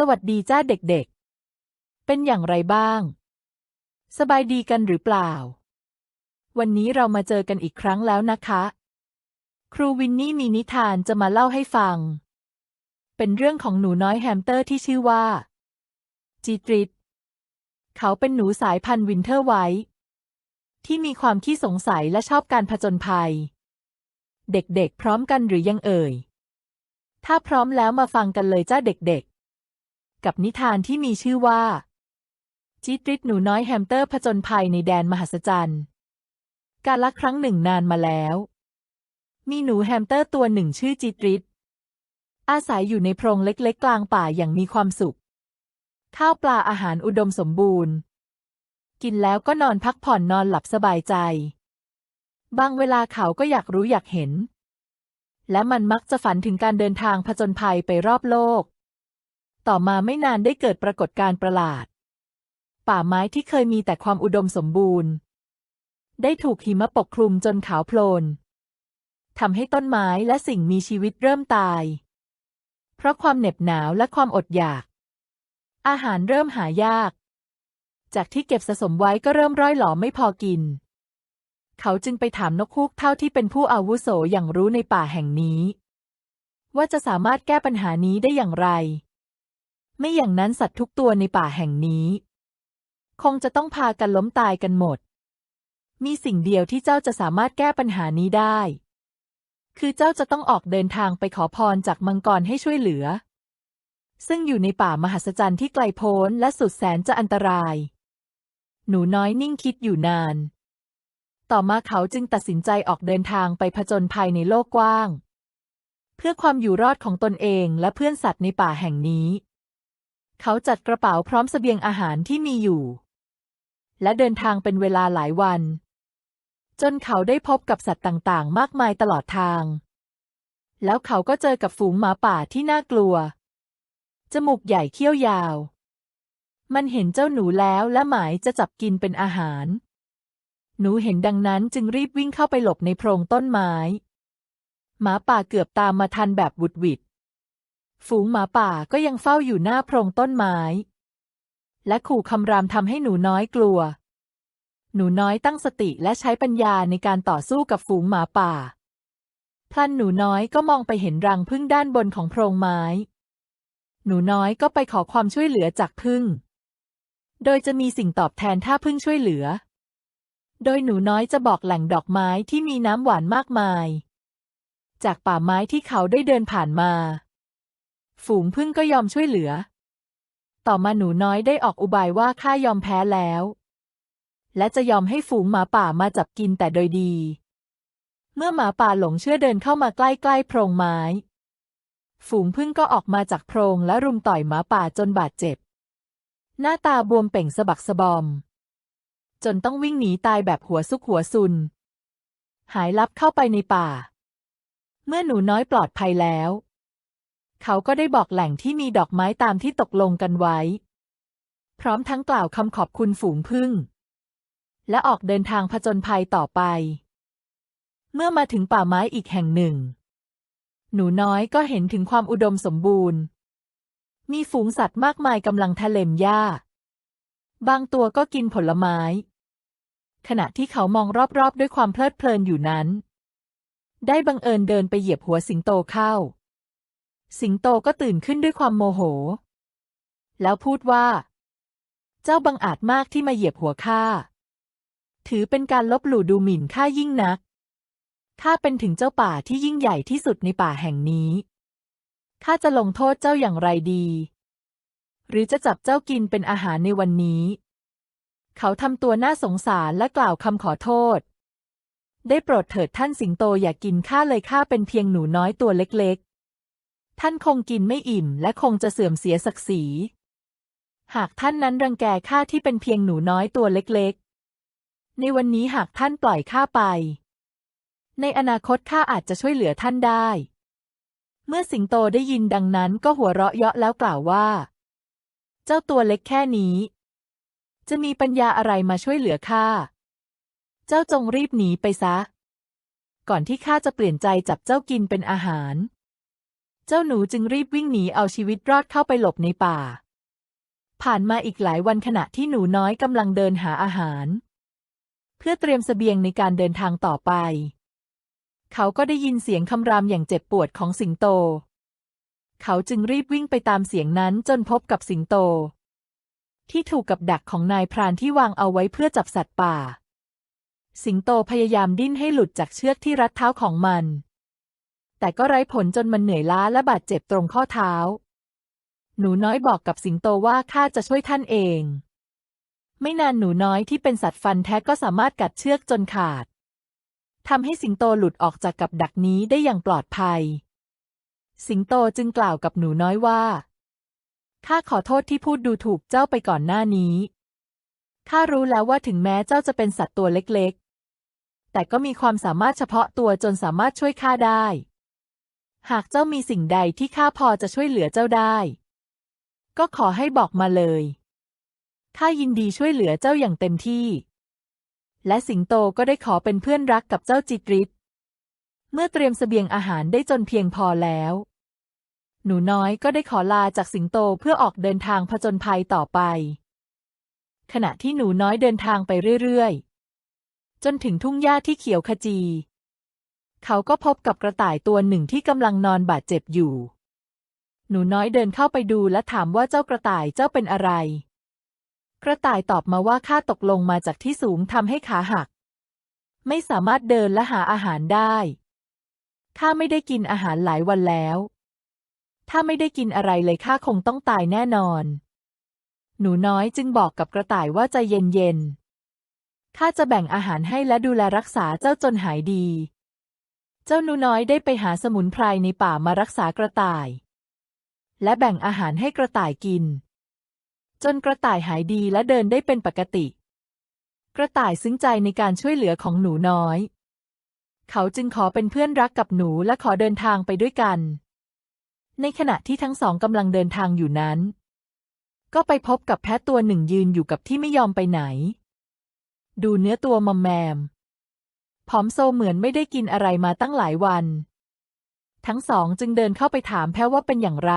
สวัสดีจ้าเด็กๆ เป็นอย่างไรบ้าง สบายดีกันหรือเปล่า วันนี้เรามาเจอกันอีกครั้งแล้วนะคะ ครูวินนี่มีนิทานจะมาเล่าให้ฟัง เป็นเรื่องของหนูน้อยแฮมสเตอร์ที่ชื่อว่า จีตริดเขาเป็นหนูสายพันธุ์วินเทอร์ไวท์ที่มีความขี้สงสัยและชอบการผจญภัย เด็กๆ พร้อมกันหรือยังเอ่ย ถ้าพร้อมแล้วมาฟังกันเลยจ้าเด็กๆ กับนิทานที่มีชื่อว่า จิตริดหนูน้อยแฮมสเตอร์ผจญภัยในแดนมหัศจรรย์กาลครั้งหนึ่งนานมาแล้ว มีหนูแฮมสเตอร์ตัวหนึ่งชื่อจิตริดอาศัยอยู่ในโพรงเล็กๆ กลางป่าอย่างมีความสุข ข้าวปลาอาหารอุดมสมบูรณ์ กินแล้วก็นอนพักผ่อนนอนหลับสบายใจ บางเวลาเขาก็อยากรู้อยากเห็น และมันมักจะฝันถึงการเดินทางผจญภัยไปรอบโลก ต่อมาไม่นานได้เกิดปรากฏการณ์ประหลาด ป่าไม้ที่เคยมีแต่ความอุดมสมบูรณ์ ได้ถูกหิมะปกคลุมจนขาวโพลนทำให้ต้นไม้และสิ่งมีชีวิตเริ่มตาย เพราะความเหน็บหนาวและความอดอยาก อาหารเริ่มหายาก จากที่เก็บสะสมไว้ก็เริ่มร่อยหลอไม่พอกิน เขาจึงไปถามนกฮูกเท่าที่เป็นผู้อาวุโสอย่างรู้ในป่าแห่งนี้ ว่าจะสามารถแก้ปัญหานี้ได้อย่างไร ไม่อย่างนั้นสัตว์ทุกตัวในป่าแห่งนี้ คงจะต้องพากันล้มตายกันหมด มีสิ่งเดียวที่เจ้าจะสามารถแก้ปัญหานี้ได้ คือเจ้าจะต้องออกเดินทางไปขอพรจากมังกรให้ช่วยเหลือ ซึ่งอยู่ในป่ามหัศจรรย์ที่ไกลโพ้นและสุดแสนจะอันตราย หนูน้อยนิ่งคิดอยู่นาน ต่อมาเขาจึงตัดสินใจออกเดินทางไปผจญภัยในโลกกว้าง เพื่อความอยู่รอดของตนเองและเพื่อนสัตว์ในป่าแห่งนี้ เขาจัดกระเป๋าพร้อมเสบียงอาหารที่มีอยู่ และเดินทางเป็นเวลาหลายวัน จนเขาได้พบกับสัตว์ต่างๆ มากมายตลอดทาง แล้วเขาก็เจอกับฝูงหมาป่าที่น่ากลัว จมูกใหญ่เขี้ยวยาว มันเห็นเจ้าหนูแล้วและหมายจะจับกินเป็นอาหาร หนูเห็นดังนั้นจึงรีบวิ่งเข้าไปหลบในโพรงต้นไม้ หมาป่าเกือบตามมาทันแบบบุดวิด ฝูงหมาป่าก็ยังเฝ้าอยู่หน้าโพรงต้นไม้ และขู่คำรามทำให้หนูน้อยกลัว หนูน้อยตั้งสติและใช้ปัญญาในการต่อสู้กับฝูงหมาป่า พลันหนูน้อยก็มองไปเห็นรังผึ้งด้านบนของโพรงไม้ หนูน้อยก็ไปขอความช่วยเหลือจากผึ้งโดยจะมีสิ่งตอบแทนถ้าผึ้งช่วยเหลือ โดยหนูน้อยจะบอกแหล่งดอกไม้ที่มีน้ำหวานมากมาย จากป่าไม้ที่เขาได้เดินผ่านมา ฝูงผึ้งก็ยอมช่วยเหลือ ต่อมาหนูน้อยได้ออกอุบายว่าข้ายอมแพ้แล้ว และจะยอมให้ฝูงหมาป่ามาจับกินแต่โดยดี เมื่อหมาป่าหลงเชื่อเดินเข้ามาใกล้ๆโพรงไม้ ฝูงผึ้งก็ออกมาจากโพรงและรุมต่อยหมาป่าจนบาดเจ็บ หน้าตาบวมเป่งสะบักสะบอม จนต้องวิ่งหนีตายแบบหัวซุกหัวซุน หายลับเข้าไปในป่า เมื่อหนูน้อยปลอดภัยแล้ว เขาก็ได้บอกแหล่งที่มีดอกไม้ตามที่ตกลงกันไว้ พร้อมทั้งกล่าวคำขอบคุณฝูงผึ้งและออกเดินทางผจญภัยต่อไป เมื่อมาถึงป่าไม้อีกแห่งหนึ่ง หนูน้อยก็เห็นถึงความอุดมสมบูรณ์ มีฝูงสัตว์มากมายกำลังทะเลมหญ้า บางตัวก็กินผลไม้ ขณะที่เขามองรอบๆ ด้วยความเพลิดเพลินอยู่นั้น ได้บังเอิญเดินไปเหยียบหัวสิงโตเข้า สิงโตก็ตื่นขึ้นด้วยความโมโห แล้วพูดว่า เจ้าบังอาจมากที่มาเหยียบหัวข้า ถือเป็นการลบหลู่ดูหมิ่นข้ายิ่งนัก ข้าเป็นถึงเจ้าป่าที่ยิ่งใหญ่ที่สุดในป่าแห่งนี้ ข้าจะลงโทษเจ้าอย่างไรดี หรือจะจับเจ้ากินเป็นอาหารในวันนี้ เขาทำตัวน่าสงสารและกล่าวคำขอโทษ ได้โปรดเถิดท่านสิงโตอย่ากกินข้าเลยข้าเป็นเพียงหนูน้อยตัวเล็ก ท่านคงกินไม่อิ่ม และคงจะเสื่อมเสียศักดิ์ศรี หากท่านนั้นรังแกข้าที่เป็นเพียงหนูน้อยตัวเล็กๆ ในวันนี้หากท่านปล่อยข้าไป ในอนาคตข้าอาจจะช่วยเหลือท่านได้ เมื่อสิงโตได้ยินดังนั้นก็หัวเราะเยาะแล้วกล่าวว่า เจ้าตัวเล็กแค่นี้ จะมีปัญญาอะไรมาช่วยเหลือข้า เจ้าจงรีบหนีไปซะ ก่อนที่ข้าจะเปลี่ยนใจจับเจ้ากินเป็นอาหาร เจ้าหนูจึงรีบวิ่งหนีเอาชีวิตรอดเข้าไปหลบในป่า ผ่านมาอีกหลายวันขณะที่หนูน้อยกำลังเดินหาอาหาร เพื่อเตรียมเสบียงในการเดินทางต่อไป เขาก็ได้ยินเสียงคำรามอย่างเจ็บปวดของสิงโต เขาจึงรีบวิ่งไปตามเสียงนั้นจนพบกับสิงโต ที่ถูกกับดักของนายพรานที่วางเอาไว้เพื่อจับสัตว์ป่า สิงโตพยายามดิ้นให้หลุดจากเชือกที่รัดเท้าของมัน แต่ก็ไร้ผลจนมันเหนื่อยล้าและบาดเจ็บตรงข้อเท้า หนูน้อยบอกกับสิงโตว่าข้าจะช่วยท่านเอง ไม่นานหนูน้อยที่เป็นสัตว์ฟันแท้ก็สามารถกัดเชือกจนขาดทำให้สิงโตหลุดออกจากกับดักนี้ได้อย่างปลอดภัย สิงโตจึงกล่าวกับหนูน้อยว่า ข้าขอโทษที่พูดดูถูกเจ้าไปก่อนหน้านี้ ข้ารู้แล้วว่าถึงแม้เจ้าจะเป็นสัตว์ตัวเล็กๆ แต่ก็มีความสามารถเฉพาะตัวจนสามารถช่วยข้าได้ หากเจ้ามีสิ่งใดที่ข้าพอจะช่วยเหลือเจ้าได้ ก็ขอให้บอกมาเลยข้ายินดีช่วยเหลือเจ้าอย่างเต็มที่ และสิงโตก็ได้ขอเป็นเพื่อนรักกับเจ้าจิตริศเมื่อเตรียมเสบียงอาหารได้จนเพียงพอแล้ว หนูน้อยก็ได้ขอลาจากสิงโตเพื่อออกเดินทางผจญภัยต่อไป ขณะที่หนูน้อยเดินทางไปเรื่อย ๆ จนถึงทุ่งหญ้าที่เขียวขจี เขาก็พบกับกระต่ายตัวหนึ่งที่กำลังนอนบาดเจ็บอยู่ หนูน้อยเดินเข้าไปดูและถามว่าเจ้ากระต่ายเจ้าเป็นอะไร กระต่ายตอบมาว่าข้าตกลงมาจากที่สูงทำให้ขาหัก ไม่สามารถเดินและหาอาหารได้ข้าไม่ได้กินอาหารหลายวันแล้ว ถ้าไม่ได้กินอะไรเลยข้าคงต้องตายแน่นอน หนูน้อยจึงบอกกับกระต่ายว่าใจเย็นๆข้าจะแบ่งอาหารให้และดูแลรักษาเจ้าจนหายดี เจ้าหนูน้อยได้ไปหาสมุนไพรในป่ามารักษากระต่าย และแบ่งอาหารให้กระต่ายกิน จนกระต่ายหายดีและเดินได้เป็นปกติ กระต่ายซึ้งใจในการช่วยเหลือของหนูน้อย เขาจึงขอเป็นเพื่อนรักกับหนูและขอเดินทางไปด้วยกัน ในขณะที่ทั้งสองกำลังเดินทางอยู่นั้น ก็ไปพบกับแพะตัวหนึ่งยืนอยู่กับที่ไม่ยอมไปไหน ดูเนื้อตัวมอมแมม ผอมโซเหมือนไม่ได้กินอะไรมาตั้งหลายวัน ทั้งสองจึงเดินเข้าไปถามแพะว่าเป็นอย่างไร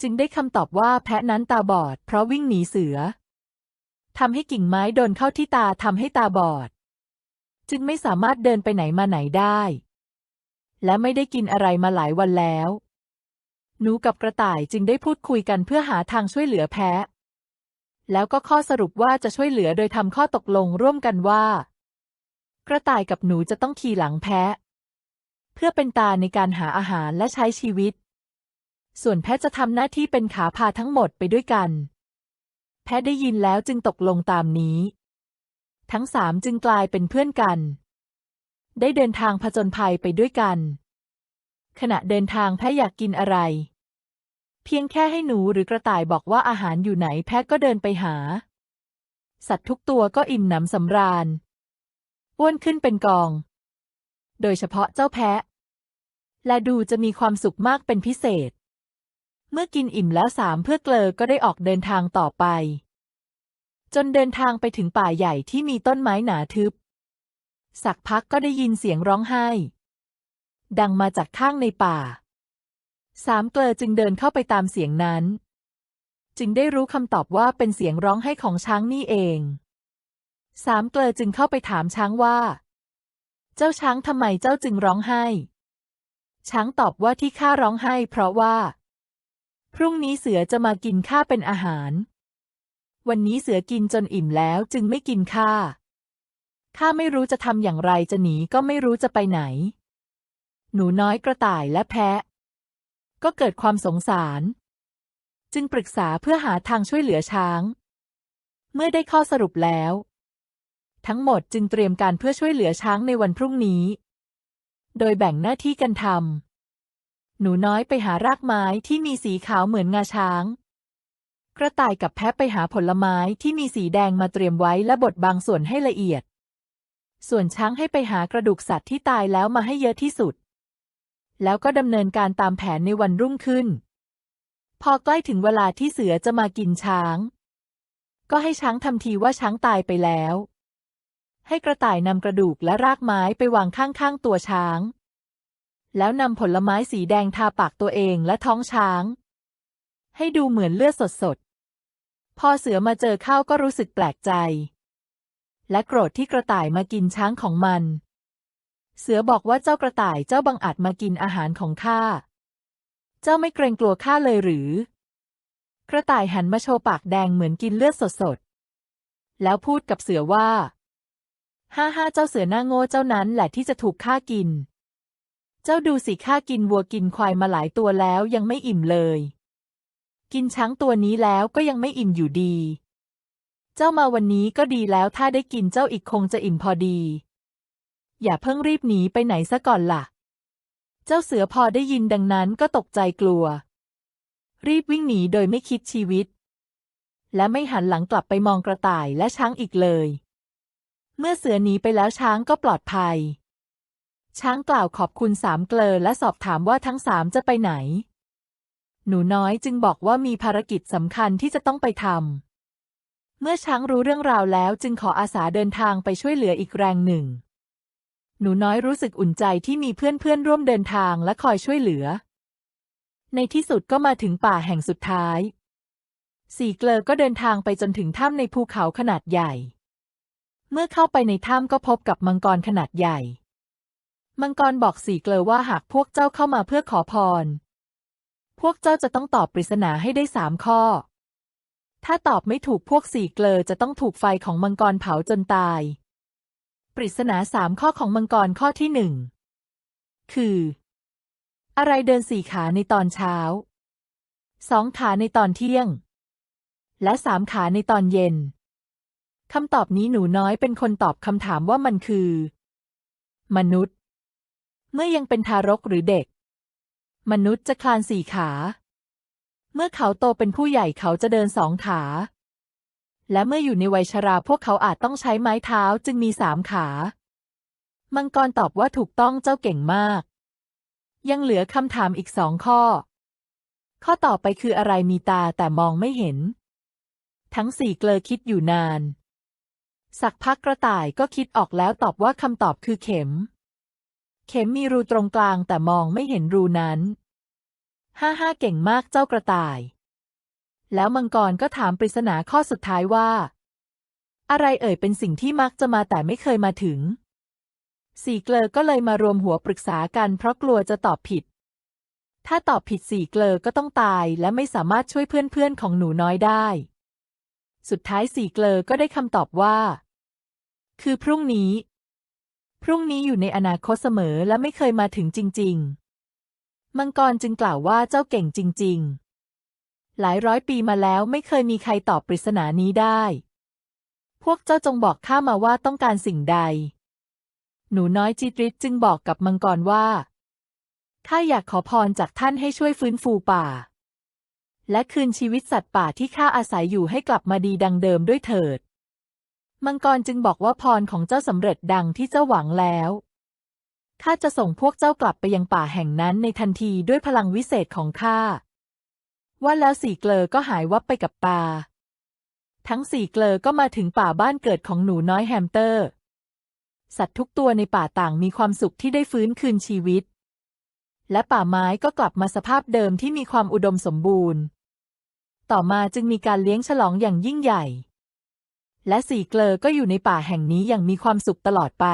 จึงได้คำตอบว่าแพะนั้นตาบอด เพราะวิ่งหนีเสือทำให้กิ่งไม้โดนเข้าที่ตาทำให้ตาบอด จึงไม่สามารถเดินไปไหนมาไหนได้ และไม่ได้กินอะไรมาหลายวันแล้ว หนูกับกระต่ายจึงได้พูดคุยกันเพื่อหาทางช่วยเหลือแพะ แล้วก็ข้อสรุปว่าจะช่วยเหลือโดยทำข้อตกลงร่วมกันว่า กระต่ายกับหนูจะต้องขี่หลังแพะ เพื่อเป็นตาในการหาอาหารและใช้ชีวิต ส่วนแพะจะทำหน้าที่เป็นขาพาทั้งหมดไปด้วยกัน แพะได้ยินแล้วจึงตกลงตามนี้ ทั้งสามจึงกลายเป็นเพื่อนกัน ได้เดินทางผจญภัยไปด้วยกัน ขณะเดินทางแพะอยากกินอะไร เพียงแค่ให้หนูหรือกระต่ายบอกว่าอาหารอยู่ไหนแพะก็เดินไปหา สัตว์ทุกตัวก็อิ่มหนำสำราญ อ้วนขึ้นเป็นกอง โดยเฉพาะเจ้าแพะ และดูจะมีความสุขมากเป็นพิเศษ เมื่อกินอิ่มแล้วสามเพื่อเกลอก็ได้ออกเดินทางต่อไป จนเดินทางไปถึงป่าใหญ่ที่มีต้นไม้หนาทึบ สักพักก็ได้ยินเสียงร้องไห้ ดังมาจากข้างในป่า สามเกลอจึงเดินเข้าไปตามเสียงนั้น จึงได้รู้คำตอบว่าเป็นเสียงร้องไห้ของช้างนี่เอง สามเกลอจึงเข้าไปถามช้างว่า เจ้าช้างทำไมเจ้าจึงร้องไห้ ช้างตอบว่าที่ข้าร้องไห้ เพราะว่า พรุ่งนี้เสือจะมากินข้าเป็นอาหาร วันนี้เสือกินจนอิ่มแล้วจึงไม่กินข้า ข้าไม่รู้จะทำอย่างไรจะหนีก็ไม่รู้จะไปไหน หนูน้อยกระต่ายและแพะ ก็เกิดความสงสาร จึงปรึกษาเพื่อหาทางช่วยเหลือช้าง เมื่อได้ข้อสรุปแล้ว ทั้งหมดจึงเตรียมการเพื่อช่วยเหลือช้างในวันพรุ่งนี้ โดยแบ่งหน้าที่กันทำหนูน้อยไปหารากไม้ที่มีสีขาวเหมือนงาช้าง กระต่ายกับแพะไปหาผลไม้ที่มีสีแดงมาเตรียมไว้และบดบางส่วนให้ละเอียด ส่วนช้างให้ไปหากระดูกสัตว์ที่ตายแล้วมาให้เยอะที่สุด แล้วก็ดำเนินการตามแผนในวันรุ่งขึ้น พอใกล้ถึงเวลาที่เสือจะมากินช้าง ก็ให้ช้างทำทีว่าช้างตายไปแล้ว ให้กระต่ายนำกระดูกและรากไม้ไปวางข้างๆตัวช้าง แล้วนำผลไม้สีแดงทาปากตัวเองและท้องช้าง ให้ดูเหมือนเลือดสดๆ พอเสือมาเจอเข้าก็รู้สึกแปลกใจ และโกรธที่กระต่ายมากินช้างของมัน เสือบอกว่าเจ้ากระต่ายเจ้าบังอาจมากินอาหารของข้า เจ้าไม่เกรงกลัวข้าเลยหรือ กระต่ายหันมาโชว์ปากแดงเหมือนกินเลือดสดๆ แล้วพูดกับเสือว่า ห้าห้าเจ้าเสือหน้าโง่เจ้านั้นแหละที่จะถูกข้ากิน เจ้าดูสิข้ากินวัวกินควายมาหลายตัวแล้วยังไม่อิ่มเลย กินช้างตัวนี้แล้วก็ยังไม่อิ่มอยู่ดี เจ้ามาวันนี้ก็ดีแล้วถ้าได้กินเจ้าอีกคงจะอิ่มพอดี อย่าเพิ่งรีบหนีไปไหนซะก่อนล่ะ เจ้าเสือพอได้ยินดังนั้นก็ตกใจกลัว รีบวิ่งหนีโดยไม่คิดชีวิต และไม่หันหลังกลับไปมองกระต่ายและช้างอีกเลย เมื่อเสือหนีไปแล้วช้างก็ปลอดภัย ช้างกล่าวขอบคุณสามเกลอและสอบถามว่าทั้งสามจะไปไหน หนูน้อยจึงบอกว่ามีภารกิจสำคัญที่จะต้องไปทำ เมื่อช้างรู้เรื่องราวแล้วจึงขออาสาเดินทางไปช่วยเหลืออีกแรงหนึ่ง หนูน้อยรู้สึกอุ่นใจที่มีเพื่อนๆร่วมเดินทางและคอยช่วยเหลือ ในที่สุดก็มาถึงป่าแห่งสุดท้ายสี่เกลอก็เดินทางไปจนถึงถ้ำในภูเขาขนาดใหญ่ เมื่อเข้าไปในถ้ำก็พบกับมังกรขนาดใหญ่ มังกรบอกสี่เกลอว่าหากพวกเจ้าเข้ามาเพื่อขอพร พวกเจ้าจะต้องตอบปริศนาให้ได้สามข้อ ถ้าตอบไม่ถูกพวกสี่เกลอจะต้องถูกไฟของมังกรเผาจนตาย ปริศนาสามข้อของมังกรข้อที่หนึ่งคือ อะไรเดินสี่ขาในตอนเช้า สองขาในตอนเที่ยง และสามขาในตอนเย็น คำตอบนี้หนูน้อยเป็นคนตอบคำถามว่ามันคือ มนุษย์ เมื่อยังเป็นทารกหรือเด็ก มนุษย์จะคลานสี่ขา เมื่อเขาโตเป็นผู้ใหญ่เขาจะเดินสองขา และเมื่ออยู่ในวัยชราพวกเขาอาจต้องใช้ไม้เท้าจึงมีสามขา มังกรตอบว่าถูกต้องเจ้าเก่งมาก ยังเหลือคำถามอีกสองข้อ ข้อต่อไปคืออะไรมีตาแต่มองไม่เห็น ทั้งสี่เกลอคิดอยู่นาน สักพักกระต่ายก็คิดออกแล้วตอบว่าคำตอบคือเข็ม เข็มมีรูตรงกลางแต่มองไม่เห็นรูนั้นห้าห้าเก่งมากเจ้ากระต่าย แล้วมังกรก็ถามปริศนาข้อสุดท้ายว่า อะไรเอ่ยเป็นสิ่งที่มักจะมาแต่ไม่เคยมาถึง สี่เกลอก็เลยมารวมหัวปรึกษากันเพราะกลัวจะตอบผิด ถ้าตอบผิดสี่เกลอก็ต้องตายและไม่สามารถช่วยเพื่อนๆของหนูน้อยได้ สุดท้ายสี่เกลอก็ได้คำตอบว่า คือพรุ่งนี้ พรุ่งนี้อยู่ในอนาคตเสมอและไม่เคยมาถึงจริง ๆ มังกรจึงกล่าวว่าเจ้าเก่งจริง ๆ หลายร้อยปีมาแล้วไม่เคยมีใครตอบปริศนานี้ได้ พวกเจ้าจงบอกข้ามาว่าต้องการสิ่งใด หนูน้อยจิตริศจึงบอกกับมังกรว่าข้าอยากขอพรจากท่านให้ช่วยฟื้นฟูป่า และคืนชีวิตสัตว์ป่าที่ข้าอาศัยอยู่ให้กลับมาดีดังเดิมด้วยเถิด มังกรจึงบอกว่าพรของเจ้าสำเร็จดังที่เจ้าหวังแล้วข้าจะส่งพวกเจ้ากลับไปยังป่าแห่งนั้นในทันทีด้วยพลังวิเศษของข้า ว่าแล้วสี่เกลอก็หายวับไปกับตา ทั้งสี่เกลอก็มาถึงป่าบ้านเกิดของหนูน้อยแฮมสเตอร์ สัตว์ทุกตัวในป่าต่างมีความสุขที่ได้ฟื้นคืนชีวิต และป่าไม้ก็กลับมาสภาพเดิมที่มีความอุดมสมบูรณ์ ต่อมาจึงมีการเลี้ยงฉลองอย่างยิ่งใหญ่ และสี่เกลอก็อยู่ในป่าแห่งนี้อย่างมีความสุขตลอดไป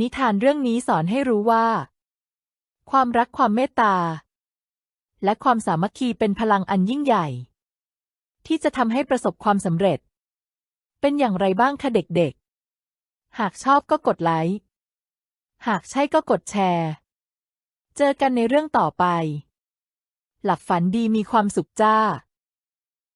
นิทานเรื่องนี้สอนให้รู้ว่า ความรักความเมตตา และความสามัคคีเป็นพลังอันยิ่งใหญ่ ที่จะทำให้ประสบความสำเร็จ เป็นอย่างไรบ้างคะเด็กๆ หากชอบก็กดไลค์ หากใช่ก็กดแชร์ เจอกันในเรื่องต่อไป หลับฝันดีมีความสุขจ้า